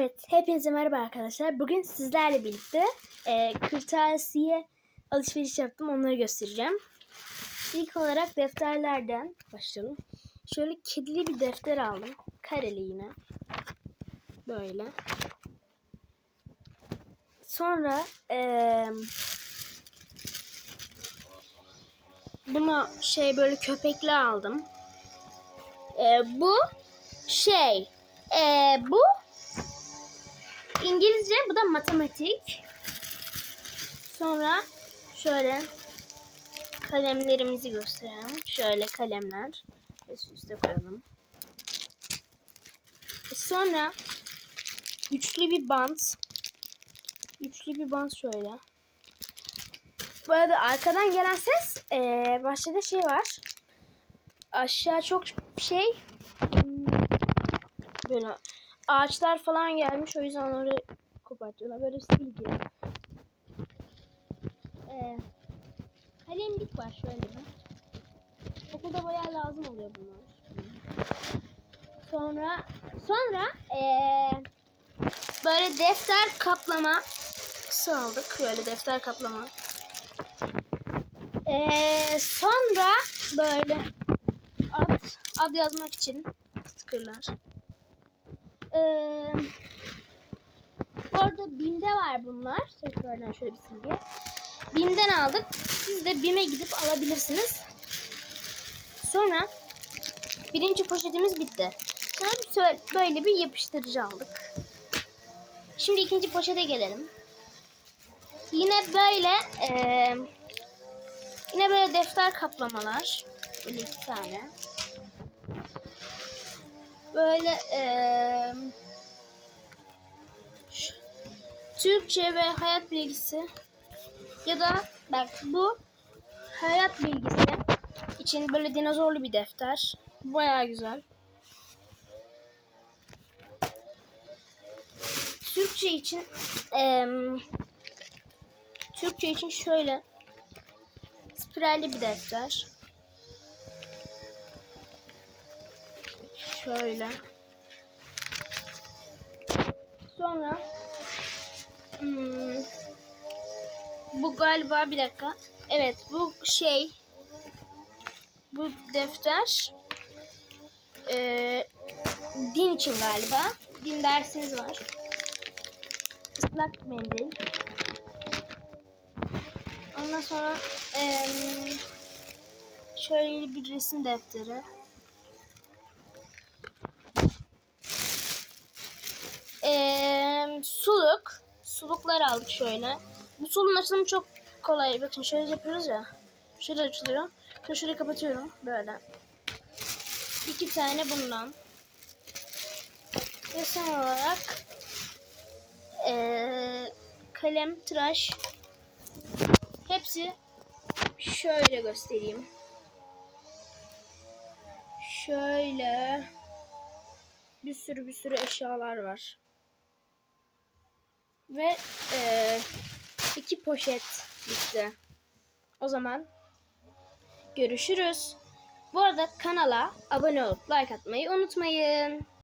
Evet, hepinize merhaba arkadaşlar. Bugün sizlerle birlikte e, kırtasiye alışveriş yaptım. Onları göstereceğim. İlk olarak defterlerden başlayalım. Şöyle kedili bir defter aldım. Kareli yine. Böyle. Sonra e, buna şey böyle köpekli aldım. E, bu şey e, bu İngilizce bu da matematik. Sonra şöyle kalemlerimizi gösterelim. Şöyle kalemler. Üst üste koyalım. Sonra üçlü bir bant. Üçlü bir bant şöyle. Bu arada arkadan gelen ses ee, bahçede şey var. Aşağı çok şey hmm, böyle ağaçlar falan gelmiş o yüzden onları kopartıyorlar. Böyle silgi. Ee, kalemlik var şöyle. Okulda bayağı lazım oluyor bunlar. Sonra sonra ee, böyle defter kaplama aldık. Böyle defter kaplama. Ee, sonra böyle ad, ad yazmak için stickerlar. Ee, orada BİM'de var bunlar. Tekrardan şöyle bir silgi. BİM'den aldık. Siz de BİM'e gidip alabilirsiniz. Sonra birinci poşetimiz bitti. Sonra böyle bir yapıştırıcı aldık. Şimdi ikinci poşete gelelim. Yine böyle eee, yine böyle defter kaplamalar. Böyle iki tane. Böyle eee, Türkçe ve hayat bilgisi ya da bak bu hayat bilgisi için böyle dinozorlu bir defter. Bayağı güzel. Türkçe için em, Türkçe için şöyle spiralli bir defter. Şöyle. Sonra hmm, bu galiba bir dakika. Evet bu şey bu defter eee, din için galiba. Din dersiniz var. Islak mendil. Ondan sonra em, şöyle bir resim defteri. Em, suluk. Suluklar aldık şöyle. Bu suluğun açılımı çok kolay. Bakın şöyle yapıyoruz ya. Şöyle açılıyor. Şöyle, şöyle kapatıyorum. Böyle. İki tane bundan. Ve son olarak eee, kalem, tıraş. Hepsi şöyle göstereyim. Şöyle bir sürü bir sürü eşyalar var. Ve eee, iki poşet bitti. O zaman görüşürüz. Bu arada kanala abone olup like atmayı unutmayın.